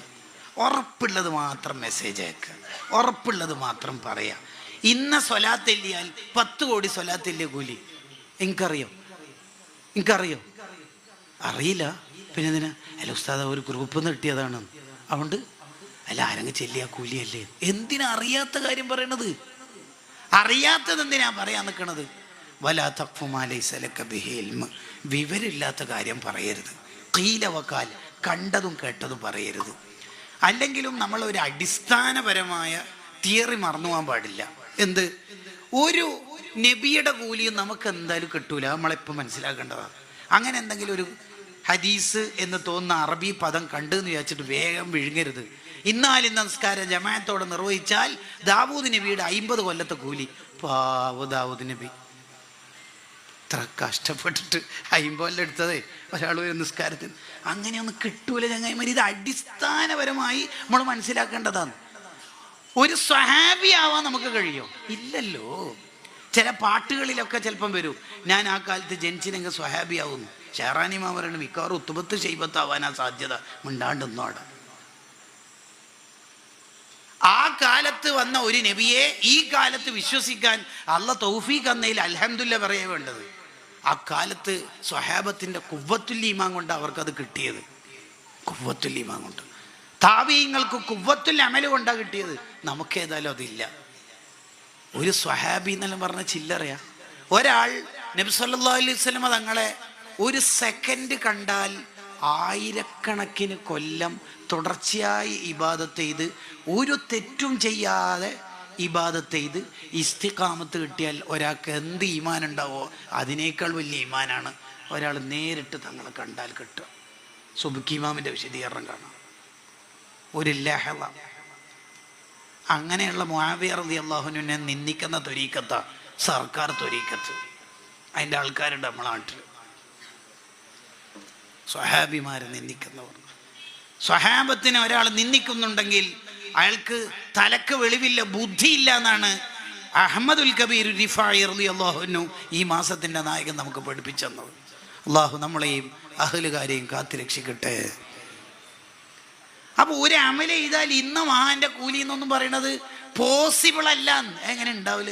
ഉറപ്പുള്ളത് മാത്രം മെസ്സേജ് അയക്കുക. ഉറപ്പുള്ളത് മാത്രം പറയാം. ഇന്ന സ്വലാത്തെല്ലിയാൽ പത്ത് കോടി സ്വലാത്തെല്ലിയ കൂലി. എനിക്കറിയോ? എനിക്കറിയോ? അറിയില്ല. പിന്നെ എന്തിനാ അല്ല ഉസ്താദ ഒരു ഗ്രൂപ്പ് നിന്ന് കിട്ടിയതാണ്. അതുകൊണ്ട്? അല്ല ആരങ്ങ് ചെല്ലിയ കൂലിയല്ലേ? എന്തിനാ അറിയാത്ത കാര്യം പറയണത്? അറിയാത്തത് എന്തിനാ പറയാൻ നിൽക്കണത് വലാ തഫുമാലൈസലക്ക ബിഹേൽമ വിവരമില്ലാത്ത കാര്യം പറയരുത്. കീലവക്കാൽ കണ്ടതും കേട്ടതും പറയരുത്. അല്ലെങ്കിലും നമ്മൾ ഒരു അടിസ്ഥാനപരമായ തിയറി മറന്നു പോകാൻ പാടില്ല. എന്ത്? ഒരു നബിയുടെ കൂലിയും നമുക്ക് എന്തായാലും കിട്ടൂല. നമ്മളിപ്പോൾ മനസ്സിലാക്കേണ്ടതാണ് അങ്ങനെ എന്തെങ്കിലും ഒരു ഹദീസ് എന്ന് തോന്നുന്ന അറബി പദം കണ്ടു എന്ന് വിചാരിച്ചിട്ട് വേഗം വിഴുങ്ങരുത്. ഇന്നാലി നമസ്കാരം ജമായത്തോടെ നിർവഹിച്ചാൽ ദാവൂദ് നബിയുടെ അയിമ്പത് കൊല്ലത്തെ കൂലി. പാവ ദാവൂദ് നബി. ഇത്ര കഷ്ടപ്പെട്ടിട്ട് അയിമ്പോലെ എടുത്തതേ ഒരാൾ ഒരു നിസ്കാരത്തിന്. അങ്ങനെയൊന്നും കിട്ടൂല ചങ്ങായിമാർ ഇത് അടിസ്ഥാനപരമായി നമ്മൾ മനസ്സിലാക്കേണ്ടതാണ്. ഒരു സ്വഹാബി ആവാൻ നമുക്ക് കഴിയോ. ഇല്ലല്ലോ. ചില പാട്ടുകളിലൊക്കെ ചിലപ്പം വരും. ഞാൻ ആ കാലത്ത് ജനിച്ചിനെങ്കിൽ സ്വഹാബി ആവുന്നു ഷെഹറാനിമ പറയുന്നത് മിക്കവാറും ഉത്തുബത്ത് ചെയ്പത്താവാനാ സാധ്യത. മിണ്ടാണ്ടെന്നോടെ ആ കാലത്ത് വന്ന ഒരു നബിയെ ഈ കാലത്ത് വിശ്വസിക്കാൻ അല്ല തൗഫീഖ് എന്നതിൽ അലഹമുല്ല പറയേ വേണ്ടത്. ആ കാലത്ത് സ്വഹാബത്തിന്റെ കുവ്വത്തുല്ലീമാൻ കൊണ്ട് അവർക്കത് കിട്ടിയത്. കുവ്വത്തുല്ലീമാൻ കൊണ്ട്. താവീങ്ങൾക്ക് കുവ്വത്തുൽ അമൽ കൊണ്ടാണ് കിട്ടിയത്. നമുക്കേതായാലും അതില്ല. ഒരു സ്വഹാബി എന്നെല്ലാം പറഞ്ഞ ചില്ലറയാ. ഒരാൾ നബി സല്ലല്ലാഹു അലൈഹി തങ്ങളെ ഒരു സെക്കൻഡ് കണ്ടാൽ ആയിരക്കണക്കിന് കൊല്ലം തുടർച്ചയായി ഇബാദത്ത് ചെയ്ത് ഒരു തെറ്റും ചെയ്യാതെ ഇബാദത്ത് ചെയ്ത് ഇസ്തിക്കാമത്ത് കിട്ടിയാൽ ഒരാൾക്ക് എന്ത് ഈമാൻ ഉണ്ടാവോ അതിനേക്കാൾ വലിയ ഈമാനാണ്. ഒരാൾ നേരിട്ട് തങ്ങളെ കണ്ടാൽ കിട്ടുക സുബുക്കിമാമിന്റെ വിശദീകരണം കാണാം. ഒരു ലഹള. അങ്ങനെയുള്ള മുഹാബിയർ റതി അള്ളാഹുനെ നിന്ദിക്കുന്ന തൊരീക്കത്ത സർക്കാർ തൊരീക്കത്ത് അതിന്റെ ആൾക്കാരുണ്ട് നമ്മളെ നാട്ടിൽ സ്വഹാബിമാരെ നിന്ദിക്കുന്നവർ. സ്വഹാബത്തിനെ ഒരാൾ നിന്ദിക്കുന്നുണ്ടെങ്കിൽ അയാൾക്ക് തലക്ക് വെളിവില്ല ബുദ്ധിയില്ല എന്നാണ് അഹമ്മദുൽ കബീർ റിഫായി അള്ളാഹുനു ഈ മാസത്തിന്റെ നായകൻ നമുക്ക് പഠിപ്പിച്ചെന്നത്. അള്ളാഹു നമ്മളെയും അഹലുകാരെയും കാത്തുരക്ഷിക്കട്ടെ അപ്പൊ ഒരു അമല ചെയ്താൽ ഇന്ന് മഹാന്റെ കൂലി എന്നൊന്നും പറയണത് പോസിബിൾ അല്ല എങ്ങനെ ഉണ്ടാവില്ല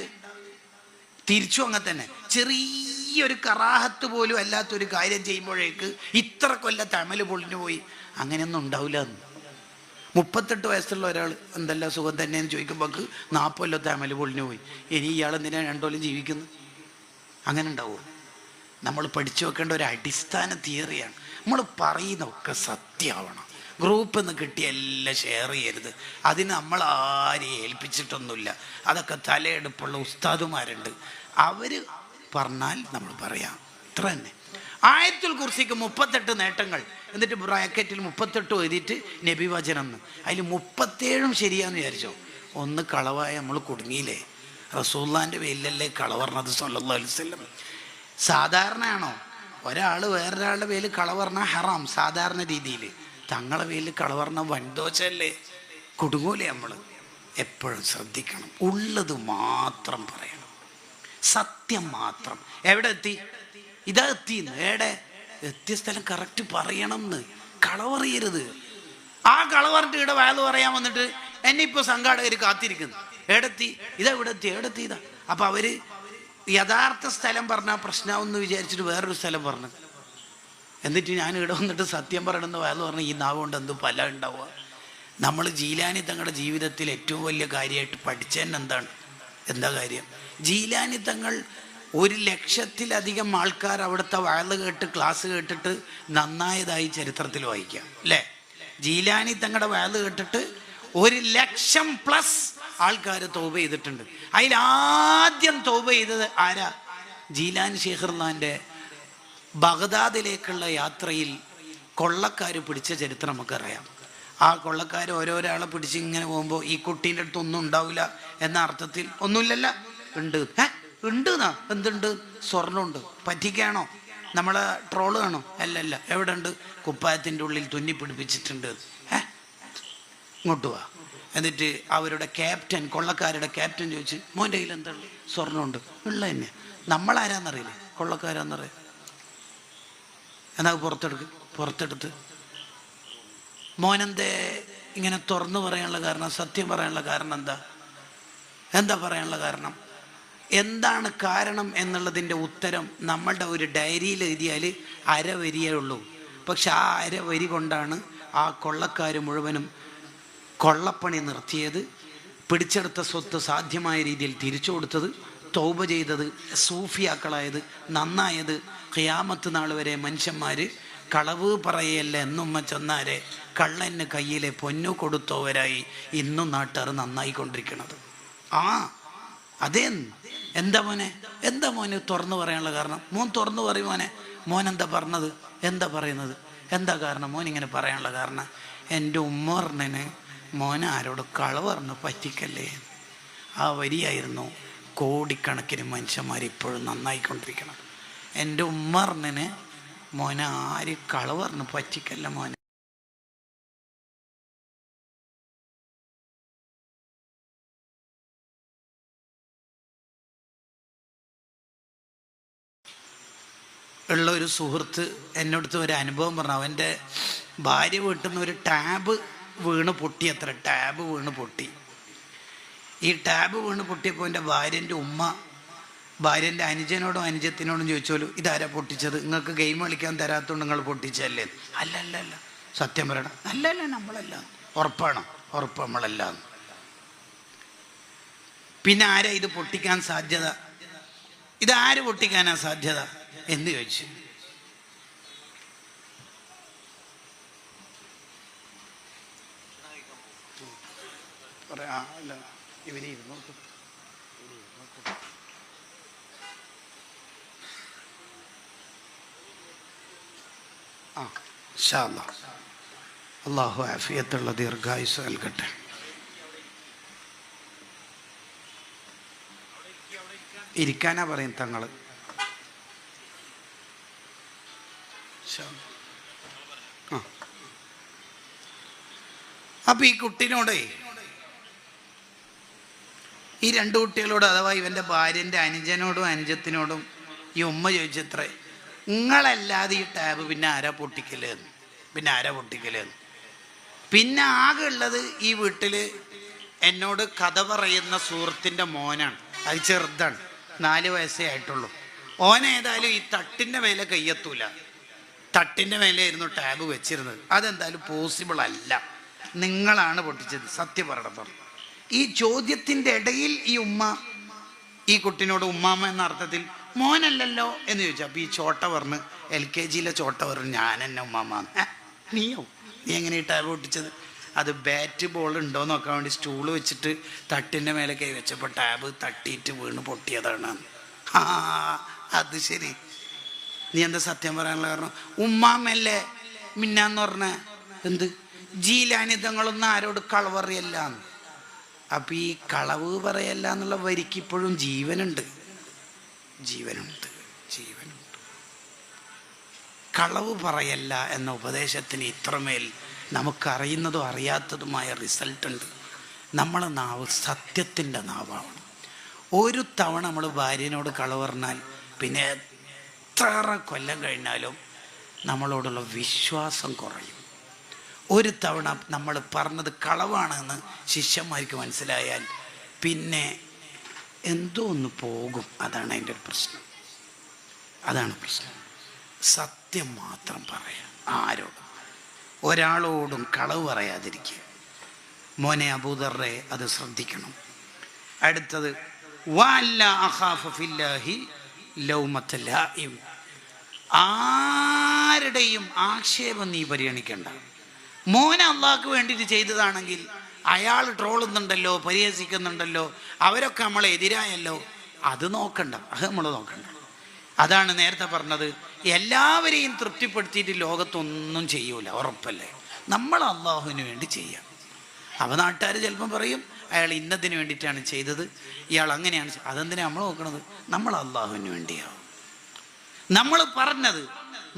തിരിച്ചു അങ്ങനെ തന്നെ. ചെറിയൊരു കറാഹത്ത് പോലും അല്ലാത്തൊരു കാര്യം ചെയ്യുമ്പോഴേക്ക് ഇത്ര കൊല്ലത്തെ അമൽ പൊളിഞ്ഞു പോയി. അങ്ങനെയൊന്നും ഉണ്ടാവില്ല എന്ന്. മുപ്പത്തെട്ട് വയസ്സുള്ള ഒരാൾ എന്തെല്ലാം സുഖം തന്നെയെന്ന് ചോദിക്കുമ്പോൾ നമുക്ക് നാൽപ്പത് കൊല്ലത്തെ അമൽ പൊളിഞ്ഞു പോയി. ഇനി ഇയാൾ എന്തിനാണ് രണ്ടോലും ജീവിക്കുന്നു? അങ്ങനെ ഉണ്ടാവും? നമ്മൾ പഠിച്ചു വെക്കേണ്ട ഒരു അടിസ്ഥാന തിയറിയാണ്. നമ്മൾ പറയുന്നതൊക്കെ സത്യമാവണം. ഗ്രൂപ്പിൽ നിന്ന് കിട്ടിയ എല്ലാം ഷെയർ ചെയ്യരുത്. അതിന് നമ്മൾ ആരെയും ഏൽപ്പിച്ചിട്ടൊന്നുമില്ല. അതൊക്കെ തലയെടുപ്പുള്ള ഉസ്താദുമാരുണ്ട്. അവർ പറഞ്ഞാൽ നമ്മൾ പറയാം. ഇത്ര തന്നെ ആയത്തിൽ കുർസിക്ക് മുപ്പത്തെട്ട് നേട്ടങ്ങൾ. എന്നിട്ട് ബ്രാക്കറ്റിൽ മുപ്പത്തെട്ട് എഴുതിയിട്ട് നബി വചനം എന്ന്. അതിൽ മുപ്പത്തേഴും ശരിയാന്ന് വിചാരിച്ചോ. ഒന്ന് കളവായ നമ്മൾ കുടുങ്ങിയില്ലേ? റസൂല്ലാന്റെ പേരിലല്ലേ കളവർണത് സല്ലാ വസല്ലം. സാധാരണയാണോ? ഒരാൾ വേറൊരാളുടെ പേരിൽ കളവർണ ഹറാം സാധാരണ രീതിയിൽ തങ്ങളെ പേരിൽ കളവർണ വൻതോച്ചല്ലേ കുടുങ്ങൂലേ നമ്മൾ എപ്പോഴും ശ്രദ്ധിക്കണം. ഉള്ളത് മാത്രം പറയണം. സത്യം മാത്രം. എവിടെ എത്തി? ഇതാ എത്തി എവിടെ? എത്തിയ സ്ഥലം കറക്റ്റ് പറയണം എന്ന് കളവറിയരുത്. ആ കളവറിട്ട് ഇവിടെ വയൽ പറയാൻ വന്നിട്ട് എന്നെ ഇപ്പോൾ സംഘാടകർ കാത്തിരിക്കുന്നു. എടത്തി ഇതാ ഇവിടെ എത്തി എടത്തി ഇതാ. അപ്പം അവർ യഥാർത്ഥ സ്ഥലം പറഞ്ഞാൽ പ്രശ്നമെന്ന് വിചാരിച്ചിട്ട് വേറൊരു സ്ഥലം പറഞ്ഞു. എന്നിട്ട് ഞാൻ ഇവിടെ വന്നിട്ട് സത്യം പറയണമെന്ന് വയൽ പറഞ്ഞു ഈ നാവ് കൊണ്ട് എന്തോ പല ഉണ്ടാവുക. നമ്മൾ ജീലാനി തങ്ങളുടെ ജീവിതത്തിൽ ഏറ്റവും വലിയ കാര്യമായിട്ട് പഠിച്ചതന്നെ എന്താണ് എന്താ കാര്യം? ജീലാനി തങ്ങൾ ഒരു ലക്ഷത്തിലധികം ആൾക്കാർ അവിടുത്തെ വയൽ കേട്ട് ക്ലാസ് കേട്ടിട്ട് നന്നായതായി ചരിത്രത്തിൽ വായിക്കാം അല്ലേ? ജീലാനി തങ്ങളുടെ വയൽ കേട്ടിട്ട് ഒരു ലക്ഷം പ്ലസ് ആൾക്കാർ തോപ ചെയ്തിട്ടുണ്ട്. അതിൽ ആദ്യം തോപ ചെയ്തത് ആരാ? ജീലാൻ ശേഖർലാന്റെ ബഗ്ദാദിലേക്കുള്ള യാത്രയിൽ കൊള്ളക്കാർ പിടിച്ച ചരിത്രം നമുക്കറിയാം. ആ കൊള്ളക്കാർ ഓരോരാളെ പിടിച്ച് ഇങ്ങനെ പോകുമ്പോൾ ഈ കുട്ടീന്റെ അടുത്ത് ഒന്നും ഉണ്ടാവില്ല എന്ന അർത്ഥത്തിൽ ഒന്നുമില്ലല്ല? ഉണ്ട്. ഏ? ഉണ്ട് എന്നാ എന്തുണ്ട്? സ്വർണമുണ്ട് പറ്റിക്കാണോ? നമ്മളെ ട്രോൾ കാണോ? അല്ലല്ല എവിടെ ഉണ്ട് കുപ്പായത്തിന്റെ ഉള്ളിൽ തുന്നി പിടിപ്പിച്ചിട്ടുണ്ട്. ഏ? ഇങ്ങോട്ട് വാ. എന്നിട്ട് അവരുടെ ക്യാപ്റ്റൻ കൊള്ളക്കാരുടെ ക്യാപ്റ്റൻ ചോദിച്ച് മോന്റെ കയ്യിൽ എന്താ സ്വർണമുണ്ട് ഉള്ള തന്നെ. നമ്മളാരാന്നറിയില്ലേ? കൊള്ളക്കാരാന്നറിയാം. എന്നാ പുറത്തെടുക്ക്. പുറത്തെടുത്ത്. മോനെന്തേ ഇങ്ങനെ തുറന്നു പറയാനുള്ള കാരണം? സത്യം പറയാനുള്ള കാരണം എന്താ? എന്താ പറയാനുള്ള കാരണം? എന്താണ് കാരണം എന്നുള്ളതിന്റെ ഉത്തരം നമ്മളുടെ ഒരു ഡയറിയിൽ എഴുതിയാൽ അര വരിയേ ഉള്ളൂ പക്ഷെ ആ അരവരി കൊണ്ടാണ് ആ കൊള്ളക്കാർ മുഴുവനും കൊള്ളപ്പണി നിർത്തിയത്. പിടിച്ചെടുത്ത സ്വത്ത് സാധ്യമായ രീതിയിൽ തിരിച്ചു കൊടുത്തത് തൗബ ചെയ്തത് സൂഫിയാക്കളായത് നന്നായത് ഖിയാമത്ത് നാൾ വരെ മനുഷ്യന്മാർ കളവ് പറയല്ല എന്നുമ്മ ചെന്നാരെ കള്ളന് കയ്യിലെ പൊന്നു കൊടുത്തവരായി ഇന്നും നാട്ടുകാർ നന്നായിക്കൊണ്ടിരിക്കുന്നത് ആ അതേ എന്താ മോനെ? എന്താ മോനെ തുറന്നു പറയാനുള്ള കാരണം? മോൻ തുറന്നു പറയും മോനെ. മോൻ എന്താ പറഞ്ഞത്? എന്താ പറയുന്നത്? എന്താ കാരണം? മോൻ ഇങ്ങനെ പറയാനുള്ള കാരണം? എന്റെ ഉമ്മ പറഞ്ഞതിന് മോൻ ആരോട് കളവ് പറഞ്ഞു പറ്റിക്കല്ലേ? ആ വരിയായിരുന്നു കോടിക്കണക്കിന് മനുഷ്യന്മാർ ഇപ്പോഴും നന്നായിക്കൊണ്ടിരിക്കണം. എന്റെ ഉമ്മ പറഞ്ഞതിന് മോനെ ആര് കളവ് പറഞ്ഞു പറ്റിക്കല്ല മോനെ. ഉള്ള ഒരു സുഹൃത്ത് എന്നോടത്ത് ഒരു അനുഭവം പറഞ്ഞു. അവന്റെ ഭാര്യ വീട്ടിൽ നിന്ന് ഒരു ടാബ് വീണ് പൊട്ടി അത്ര ടാബ് വീണ് പൊട്ടി. ഈ ടാബ് വീണ് പൊട്ടിയപ്പോൾ എന്റെ ഭാര്യന്റെ ഉമ്മ ഭാര്യന്റെ അനുജനോടും അനുജത്തിനോടും ചോദിച്ചോലു ഇതാരാ പൊട്ടിച്ചത്? നിങ്ങൾക്ക് ഗെയിം കളിക്കാൻ തരാത്തതുകൊണ്ട് നിങ്ങൾ പൊട്ടിച്ചല്ലേ അല്ല അല്ല അല്ല സത്യം പറയണം. അല്ല അല്ല നമ്മളല്ല. ഉറപ്പാണ് ഉറപ്പ് നമ്മളല്ല. പിന്നെ ആരാ ഇത് പൊട്ടിക്കാൻ സാധ്യത? ഇതാര് പൊട്ടിക്കാനാ സാധ്യത? എന്ന് ചോദിച്ചു. ഇരുന്നു? ആ. അള്ളാഹു ആഫിയത്തുള്ള ദീർഘായുസ് നൽകട്ടെ. ഇരിക്കാനാ പറയും തങ്ങൾ ഇൻഷാ അല്ലാ. ആ. അപ്പൊ ഈ കുട്ടിനോടേ ഈ രണ്ട് കുട്ടികളോട് അഥവാ ഇവന്റെ ഭാര്യന്റെ അനുജനോടും അനുജത്തിനോടും ഈ ഉമ്മ ചോദിച്ചത്രേ നിങ്ങളല്ലാതെ ഈ ടാബ് പിന്നെ ആരാ പൊട്ടിക്കലെന്ന്? പിന്നെ ആരാ പൊട്ടിക്കലെന്ന്? പിന്നെ ആകെ ഉള്ളത് ഈ വീട്ടിൽ എന്നോട് കഥ പറയുന്ന സുഹൃത്തിന്റെ മോനാണ്. അത് ചെറുതാണ്. നാല് വയസ്സേ ആയിട്ടുള്ളൂ. ഓനേതായാലും ഈ തട്ടിന്റെ മേലെ കയ്യെത്തൂല. തട്ടിന്റെ മേലെയായിരുന്നു ടാബ് വെച്ചിരുന്നത്. അതെന്തായാലും പോസിബിൾ അല്ല. നിങ്ങളാണ് പൊട്ടിച്ചത്. സത്യം പറയണം ഈ ചോദ്യത്തിന്റെ ഇടയിൽ ഈ ഉമ്മ ഈ കുട്ടിനോട് ഉമ്മാമ എന്ന അർത്ഥത്തിൽ മോനല്ലല്ലോ എന്ന് ചോദിച്ചു അപ്പോൾ ഈ ചോട്ട പറഞ്ഞ് എൽ കെ ജിയിലെ ചോട്ട പറഞ്ഞ് ഞാൻ എന്നെ ഉമ്മാമ നീയോ? നീ എങ്ങനെ ഈ ടാബ് പൊട്ടിച്ചത്? അത് ബാറ്റ് ബോൾ ഉണ്ടോ എന്ന് നോക്കാൻ വേണ്ടി സ്റ്റൂൾ വെച്ചിട്ട് തട്ടിന്റെ മേലെ കൈ വെച്ചപ്പോൾ ടാബ് തട്ടിയിട്ട് വീണ് പൊട്ടിയതാണ്. ആ അത് ശരി. നീ എന്താ സത്യം പറയാനുള്ള കാരണം? ഉമ്മാമല്ലേ മിന്നാന്ന് പറഞ്ഞ. എന്ത്? ജീലാനിതങ്ങളൊന്നും ആരോട് കളവറിയല്ല അപ്പൊ ഈ കളവ് പറയല്ല എന്നുള്ള വരിക്ക് ഇപ്പോഴും ജീവനുണ്ട്. ജീവനുണ്ട്. ജീവനുണ്ട്. കളവ് പറയല്ല എന്ന ഉപദേശത്തിന് ഇത്രമേൽ നമുക്കറിയുന്നതും അറിയാത്തതുമായ റിസൾട്ട് ഉണ്ട്. നമ്മളെ നാവ് സത്യത്തിന്റെ നാവാണ്. ഒരു തവണ നമ്മൾ ഭാര്യനോട് കളവ് പറഞ്ഞാൽ പിന്നെ എത്ര കൊല്ലം കഴിഞ്ഞാലും നമ്മളോടുള്ള വിശ്വാസം കുറയും. ഒരു തവണ നമ്മൾ പറഞ്ഞത് കളവാണെന്ന് ശിഷ്യന്മാർക്ക് മനസ്സിലായാൽ പിന്നെ എന്തോ ഒന്ന് പോകും. അതാണ് അതിന്റെ ഒരു പ്രശ്നം. അതാണ് പ്രശ്നം. സത്യം മാത്രം പറയാം. ആരോ ഒരാളോടും കളവ് പറയാതിരിക്കുക. മോനെ അബൂദറെ അത് ശ്രദ്ധിക്കണം. അടുത്തത് വാല്ല അഖാഫ ഫില്ലാഹി ലൗമത്ത ലായിം. ആരുടെയും ആക്ഷേപം നീ പരിഗണിക്കണ്ട. മോന അള്ളാഹ്ക്ക് വേണ്ടിയിട്ട് ചെയ്തതാണെങ്കിൽ അയാൾ ട്രോളുന്നുണ്ടല്ലോ പരിഹസിക്കുന്നുണ്ടല്ലോ അവരൊക്കെ നമ്മളെ എതിരായല്ലോ അത് നോക്കണ്ട അത് നമ്മൾ നോക്കണ്ട. അതാണ് നേരത്തെ പറഞ്ഞത് എല്ലാവരെയും തൃപ്തിപ്പെടുത്തിയിട്ട് ലോകത്തൊന്നും ചെയ്യൂല ഉറപ്പല്ലേ? നമ്മൾ അള്ളാഹുവിന് വേണ്ടി ചെയ്യാം. അപ്പം നാട്ടുകാർ ചിലപ്പം പറയും അയാൾ ഇന്നതിന് വേണ്ടിയിട്ടാണ് ചെയ്തത് ഇയാൾ അങ്ങനെയാണ് അതെന്തിനാണ് നമ്മൾ നോക്കണത്? നമ്മൾ അള്ളാഹുവിന് വേണ്ടിയാവും. നമ്മൾ പറഞ്ഞത്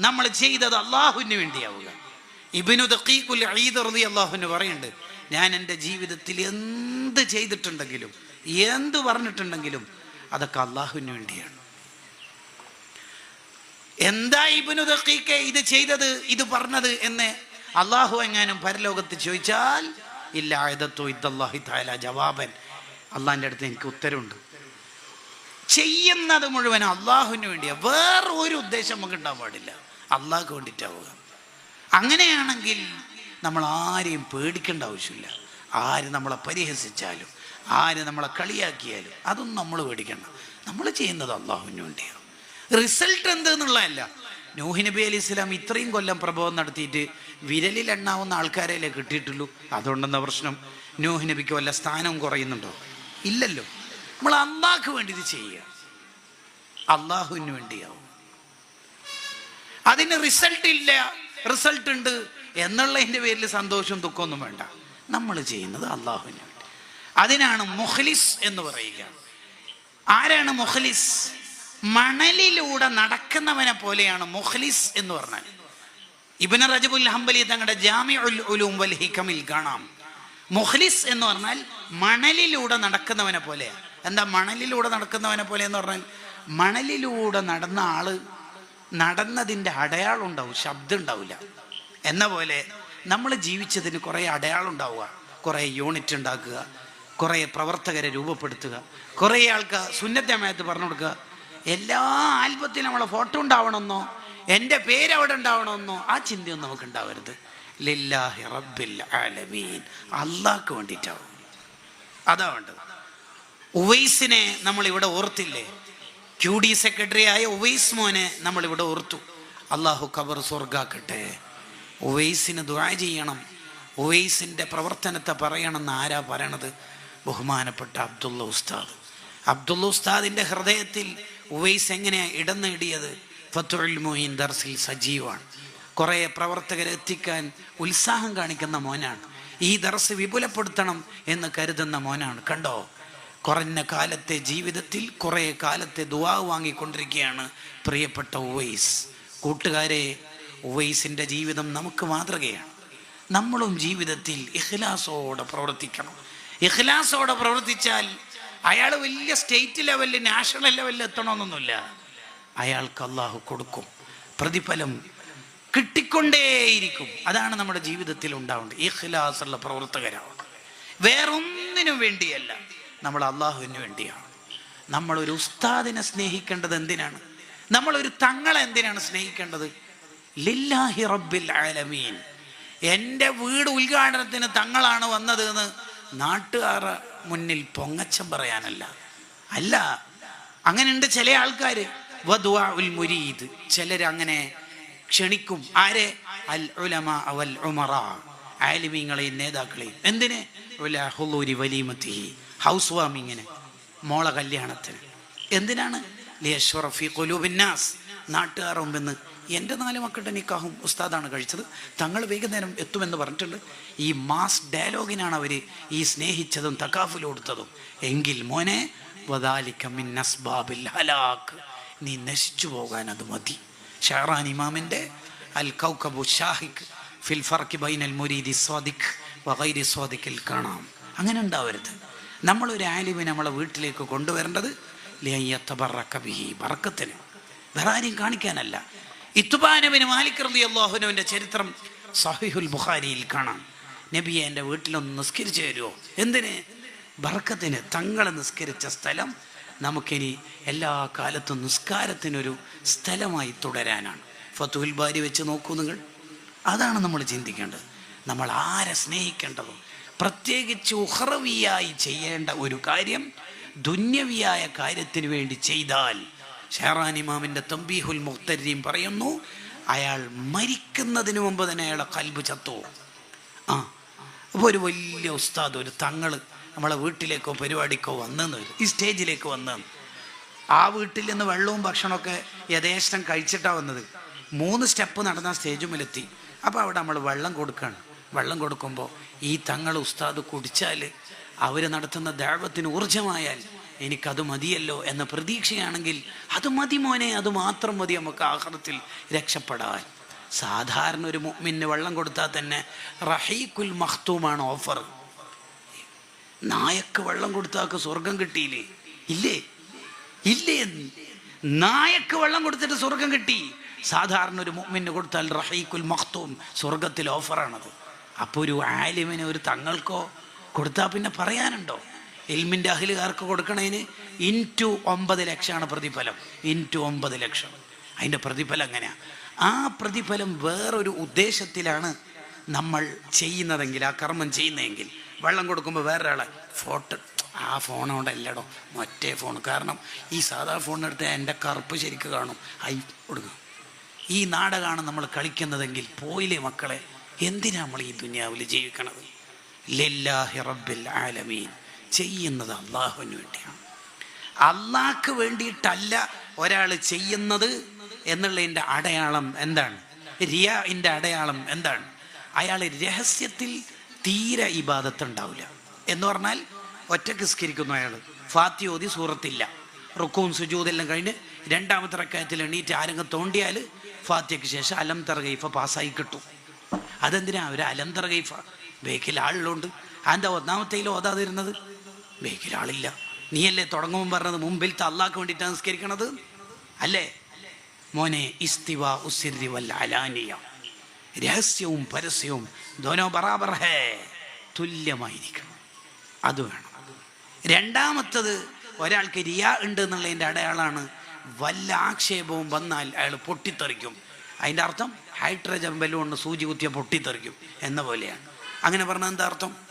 നമ്മൾ ചെയ്തത് അള്ളാഹുവിന് വേണ്ടിയാവുക. ഇബിനു ദഖീഖുൽ ഈദ് റളിയല്ലാഹു അൻഹു പറയുന്നുണ്ട് ഞാൻ എന്റെ ജീവിതത്തിൽ എന്ത് ചെയ്തിട്ടുണ്ടെങ്കിലും എന്ത് പറഞ്ഞിട്ടുണ്ടെങ്കിലും അതൊക്കെ അള്ളാഹുവിന് വേണ്ടിയാണ്. എന്താ ഇബിനു ദഖീഖെ ഇത് ചെയ്തത് ഇത് പറഞ്ഞത് എന്ന് അള്ളാഹു എങ്ങാനും പരലോകത്ത് ചോദിച്ചാൽ ഇല്ല ഇതല്ലാഹി താല ജവാബൻ. അള്ളാഹിന്റെ അടുത്ത് എനിക്ക് ഉത്തരവുണ്ട് ചെയ്യുന്നത് മുഴുവൻ അള്ളാഹുവിന് വേണ്ടിയാണ് വേറെ ഒരു ഉദ്ദേശം നമുക്ക് ഉണ്ടാവാൻ പാടില്ല. അള്ളാഹ്ക്ക് വേണ്ടിയിട്ടാവുക അങ്ങനെയാണെങ്കിൽ നമ്മൾ ആരെയും പേടിക്കേണ്ട ആവശ്യമില്ല. ആര് നമ്മളെ പരിഹസിച്ചാലും ആര് നമ്മളെ കളിയാക്കിയാലും അതൊന്നും നമ്മൾ പേടിക്കണം നമ്മൾ ചെയ്യുന്നത് അള്ളാഹുവിന് വേണ്ടിയാണ് റിസൾട്ട് എന്ത് എന്നുള്ളതല്ല നൂഹി നബി അലി ഇസ്ലാം ഇത്രയും കൊല്ലം പ്രഭവം നടത്തിയിട്ട് വിരലിൽ എണ്ണാവുന്ന ആൾക്കാരെയല്ലേ കിട്ടിയിട്ടുള്ളൂ? അതുകൊണ്ടെന്ന പ്രശ്നം? നൂഹി നബിക്ക് വല്ല സ്ഥാനവും കുറയുന്നുണ്ടോ? ഇല്ലല്ലോ. നമ്മൾ അള്ളാഹ്ക്ക് വേണ്ടി ഇത് ചെയ്യുക. അള്ളാഹുവിന് വേണ്ടിയാവും. അതിന് റിസൾട്ട് ഇല്ല. റിസൾട്ട് ഉണ്ട്. എന്നുള്ളതിന്റെ പേരിൽ സന്തോഷവും ദുഃഖമൊന്നും വേണ്ട. നമ്മൾ ചെയ്യുന്നത് അള്ളാഹുവിന് വേണ്ടി. അതിനാണ് മുഖ്ലിസ് എന്ന് പറയുക. ആരാണ് മുഖ്ലിസ്? മണലിലൂടെ നടക്കുന്നവനെ പോലെയാണ് മുഖ്ലിസ് എന്ന് പറഞ്ഞാൽ. ഇബിന റജബുൽ ഹംബലി തങ്ങളുടെ ജാമിഉൽ ഉലൂം വൽ ഹിക്കമിൽ കാണാം. മുഖ്ലിസ് എന്ന് പറഞ്ഞാൽ മണലിലൂടെ നടക്കുന്നവനെ പോലെ എന്താ മണലിലൂടെ നടക്കുന്നവനെ പോലെ എന്ന് പറഞ്ഞാൽ മണലിലൂടെ നടന്ന ആൾ നടന്നതിന്റെ അടയാളം ഉണ്ടാവും ശബ്ദം ഉണ്ടാവില്ല. എന്ന പോലെ നമ്മൾ ജീവിച്ചതിന് കുറേ അടയാളം ഉണ്ടാവുക കുറേ യൂണിറ്റ് ഉണ്ടാക്കുക കുറേ പ്രവർത്തകരെ രൂപപ്പെടുത്തുക കുറേ ആൾക്ക് സുന്നത്തമയത്ത് പറഞ്ഞു കൊടുക്കുക. എല്ലാ ആൽബത്തിലും നമ്മളെ ഫോട്ടോ ഉണ്ടാവണമെന്നോ എന്റെ പേര് അവിടെ ഉണ്ടാവണമെന്നോ ആ ചിന്തയൊന്നും നമുക്ക് ഉണ്ടാവരുത്. ലില്ലാഹി റബ്ബിൽ ആലമീൻ. അള്ളാഹ്ക്ക് വേണ്ടിയിട്ടാവും. അതാ വേണ്ടത്. ഉവൈസിനെ നമ്മൾ ഇവിടെ ഓർത്തില്ലേ? ക്യു ഡി സെക്രട്ടറി ആയ ഉവൈസ് മോനെ നമ്മൾ ഇവിടെ ഓർത്തു. അള്ളാഹു ഖബർ സ്വർഗാക്കട്ടെ ഉവൈസിന് ദുആ ചെയ്യണം. ഉവൈസിന്റെ പ്രവർത്തനത്തെ പറയണമെന്ന് ആരാ പറയണത്? ബഹുമാനപ്പെട്ട അബ്ദുള്ള ഉസ്താദ്. അബ്ദുള്ള ഉസ്താദിന്റെ ഹൃദയത്തിൽ ഉവൈസ് എങ്ങനെയാണ് ഇടം നേടിയത്? ഫത്തുൽ മൊയ്ൻ ദർസിൽ സജീവാണ്. കുറേ പ്രവർത്തകരെ എത്തിക്കാൻ ഉത്സാഹം കാണിക്കുന്ന മോനാണ്. ഈ ദർസ് വിപുലപ്പെടുത്തണം എന്ന് കരുതുന്ന മോനാണ്. കണ്ടോ? കുറഞ്ഞ കാലത്തെ ജീവിതത്തിൽ കുറേ കാലത്തെ ദുവാ വാങ്ങിക്കൊണ്ടിരിക്കുകയാണ് പ്രിയപ്പെട്ട ഉവൈസ്. കൂട്ടുകാരെ ഉവൈസിന്റെ ജീവിതം നമുക്ക് മാതൃകയാണ്. നമ്മളും ജീവിതത്തിൽ ഇഖ്ലാസോടെ പ്രവർത്തിക്കണം. ഇഖ്ലാസോടെ പ്രവർത്തിച്ചാൽ അയാൾ വലിയ സ്റ്റേറ്റ് ലെവലിൽ നാഷണൽ ലെവലിൽ എത്തണമെന്നൊന്നുമില്ല. അയാൾക്ക് അള്ളാഹു കൊടുക്കും. പ്രതിഫലം കിട്ടിക്കൊണ്ടേയിരിക്കും. അതാണ് നമ്മുടെ ജീവിതത്തിൽ ഉണ്ടാവേണ്ടത്. ഇഖ്ലാസുള്ള പ്രവർത്തകരാണ് വേറൊന്നിനും വേണ്ടിയല്ല. നമ്മൾ അള്ളാഹുവിന് വേണ്ടിയാണ്. നമ്മൾ ഒരു ഉസ്താദിനെ സ്നേഹിക്കേണ്ടത് എന്തിനാണ്? നമ്മൾ ഒരു തങ്ങളെ എന്തിനാണ് സ്നേഹിക്കേണ്ടത്? ലില്ലാഹി റബ്ബിൽ ആലമീൻ. എന്റെ വീട് ഉദ്ഘാടനത്തിന് തങ്ങളാണ് വന്നത് എന്ന് നാട്ടുകാർ മുന്നിൽ പൊങ്ങച്ചം പറയാനല്ല. അല്ല അങ്ങനെയുണ്ട് ചില ആൾക്കാർ വധുവാ മുരീദ്. ചിലരങ്ങനെ ക്ഷണിക്കും. ആരെ? അൽ ഉലമ അവൽ ഉമറ. ആലിമീങ്ങളെയും നേതാക്കളെയും. എന്തിന്? വലിയ ഹുലൂരി വലീമത്തി ഹൗസ് വാമിങ്ങിന് മോളെ കല്യാണത്തിന്. എന്തിനാണ്? കൊലൂബിന്നാസ് നാട്ടുകാർ മുമ്പെന്ന് എന്റെ നാല് മക്കളുടെ നിക്കാഹും ഉസ്താദാണ് കഴിച്ചത്. തങ്ങൾ വൈകുന്നേരം എത്തുമെന്ന് പറഞ്ഞിട്ടുണ്ട്. ഈ മാസ് ഡയലോഗിനാണ് അവർ ഈ സ്നേഹിച്ചതും തക്കാഫിൽ കൊടുത്തതും. എങ്കിൽ മോനെ ഹലാക്ക് നീ നശിച്ചു പോകാൻ അത് മതി. ഷഹറാൻ ഇമാമിന്റെ അൽ കൗകബു ഷാഹിഖ് ഫിൽ ഫർക്കി ബൈനൽ മുരീദി സ്വാദിഖ് വഗൈരി സ്വാദിഖിൽ കാണാം. അങ്ങനെ ഉണ്ടാവരുത്. നമ്മളൊരു ആലിമിനെ നമ്മളെ വീട്ടിലേക്ക് കൊണ്ടുവരേണ്ടത് ബിഹി ബറക്കത്തിന്. വേറെ ആരെയും കാണിക്കാനല്ല. ഇത്തുബാനബിന് മാലിക് റലി അള്ളാഹുനുവിന്റെ ചരിത്രം സഹിഹുൽ ബുഖാരിയിൽ കാണാം. നബിയെ എന്റെ വീട്ടിലൊന്ന് നിസ്കരിച്ചു തരുമോ എന്തിന്? ബർക്കത്തിന് തങ്ങൾ നിസ്കരിച്ച സ്ഥലം നമുക്കിനി എല്ലാ കാലത്തും നിസ്കാരത്തിനൊരു സ്ഥലമായി തുടരാനാണ്. ഫത്തുൽ ബാരി വെച്ച് നോക്കൂ നിങ്ങൾ. അതാണ് നമ്മൾ ചിന്തിക്കേണ്ടത്. നമ്മൾ ആരെ സ്നേഹിക്കേണ്ടതും പ്രത്യേകിച്ച് ഉഹ്റവിയായി ചെയ്യേണ്ട ഒരു കാര്യം ദുന്യവിയായ കാര്യത്തിന് വേണ്ടി ചെയ്താൽ. ഷെഹറാൻ ഇമാമിന്റെ തമ്പീഹുൽ മുഖ്തരീം പറയുന്നു അയാൾ മരിക്കുന്നതിന് മുമ്പ് തന്നെ അയാളെ കൽബ് ചത്തു? ആ അപ്പോൾ ഒരു വലിയ ഉസ്താദ് ഒരു തങ്ങൾ നമ്മളെ വീട്ടിലേക്കോ പരിപാടിക്കോ വന്നെന്ന് വരും. ഈ സ്റ്റേജിലേക്ക് വന്നെന്ന് ആ വീട്ടിൽ നിന്ന് വെള്ളവും ഭക്ഷണമൊക്കെ യഥേഷ്ടം കഴിച്ചിട്ടാണ് വന്നത്. മൂന്ന് സ്റ്റെപ്പ് നടന്ന സ്റ്റേജുമിലെത്തി അപ്പോൾ അവിടെ നമ്മൾ വെള്ളം കൊടുക്കുകയാണ് വെള്ളം കൊടുക്കുമ്പോൾ ഈ തങ്ങൾ ഉസ്താദ് കുടിച്ചാൽ അവർ നടത്തുന്ന ദൈവത്തിന് ഊർജമായാൽ എനിക്കത് മതിയല്ലോ എന്ന പ്രതീക്ഷയാണെങ്കിൽ അത് മതി മോനെ അത് മാത്രം മതി നമുക്ക് ആഹ്റത്തിൽ രക്ഷപ്പെടാൻ. സാധാരണ ഒരു മുമ്മിന് വെള്ളം കൊടുത്താൽ തന്നെ റഹീഖുൽ മഖ്തൂമാണ് ഓഫർ. നായക്ക് വെള്ളം കൊടുത്താക്ക് സ്വർഗം കിട്ടിയില്ലേ? ഇല്ലേ? ഇല്ലേ? നായക്ക് വെള്ളം കൊടുത്തിട്ട് സ്വർഗം കിട്ടി. സാധാരണ ഒരു മുമ്മിന് കൊടുത്താൽ റഹീഖുൽ മഖ്തൂം സ്വർഗത്തിൽ ഓഫറാണത്. അപ്പോൾ ഒരു ആലിമിന് ഒരു തങ്ങൾക്കോ കൊടുത്താൽ പിന്നെ പറയാനുണ്ടോ? എൽമിന്റെ അഹിലുകാർക്ക് കൊടുക്കണതിന് ടു ഒമ്പത് ലക്ഷമാണ് പ്രതിഫലം. ഇൻ ടു ഒമ്പത് ലക്ഷം. അതിന്റെ പ്രതിഫലം എങ്ങനെയാണ് ആ പ്രതിഫലം വേറൊരു ഉദ്ദേശത്തിലാണ് നമ്മൾ ചെയ്യുന്നതെങ്കിൽ ആ കർമ്മം ചെയ്യുന്നതെങ്കിൽ. വെള്ളം കൊടുക്കുമ്പോൾ വേറൊരാളെ ഫോട്ടോ ആ ഫോണോണ്ടല്ലടോ മറ്റേ ഫോൺ. കാരണം ഈ സാധാ ഫോണെടുത്ത് എന്റെ കറുപ്പ് ശരിക്ക് കാണും. ഐ കൊടുക്കും. ഈ നാടകമാണ് നമ്മൾ കളിക്കുന്നതെങ്കിൽ പോയില്ലേ മക്കളെ? എന്തിനാ നമ്മൾ ഈ ദുനിയാവിൽ ജീവിക്കണത്? ലില്ലാഹി റബ്ബിൽ ആലമീൻ. ചെയ്യുന്നത് അള്ളാഹുവിന് വേണ്ടിയാണ്. അള്ളാഹ്ക്ക് വേണ്ടിയിട്ടല്ല ഒരാൾ ചെയ്യുന്നത് എന്നുള്ളതിന്റെ അടയാളം എന്താണ്? റിയാന്റെ അടയാളം എന്താണ്? അയാൾ രഹസ്യത്തിൽ തീരെ ഇബാദത്ത് ഉണ്ടാവില്ല എന്ന് പറഞ്ഞാൽ ഒറ്റയ്ക്ക് സ്കരിക്കുന്നു അയാൾ. ഫാത്തിയോതി സൂറത്തില്ല. റുക്കവും സുജൂതെല്ലാം കഴിഞ്ഞ് രണ്ടാമത്തെ റക്കായത്തിൽ എണീറ്റ് ആരെങ്കിലും തോണ്ടിയാൽ ഫാത്തിയക്ക് ശേഷം അലം തറകൈഫ പാസ്സായി കിട്ടും. അതെന്തിനാ? ഒരു അലന്തറ കൈഫ. ബേക്കിൽ ആളുള്ളതുകൊണ്ട് അതെന്താ ഒന്നാമത്തേയിൽ ഓതാതിരുന്നത് ബേക്കിൽ ആളില്ല. നീയല്ലേ തുടങ്ങുമ്പോൾ പറഞ്ഞത് മുമ്പിലത്തെ അള്ളാഹ്ക്ക് വേണ്ടിയിട്ടാണ് നിസ്കരിക്കണത്? അല്ലേ? മോനെ ഇസ്തിവ ഉസിരി വല്ല രഹസ്യവും പരസ്യവും ദോനോ ബറാബർ ഹേ. തുല്യമായിരിക്കണം. അത് വേണം. രണ്ടാമത്തത് ഒരാൾക്ക് റിയ ഉണ്ട് എന്നുള്ളതിന്റെ അടയാളാണ് വല്ല ആക്ഷേപവും വന്നാൽ അയാൾ പൊട്ടിത്തെറിക്കും. അതിന്റെ അർത്ഥം ഹൈഡ്രജൻ ബലൂൺ സൂചി കുത്തിയ പൊട്ടിത്തെറിക്കും എന്ന പോലെയാണ്. അങ്ങനെ പറഞ്ഞാൽ എന്താ അർത്ഥം?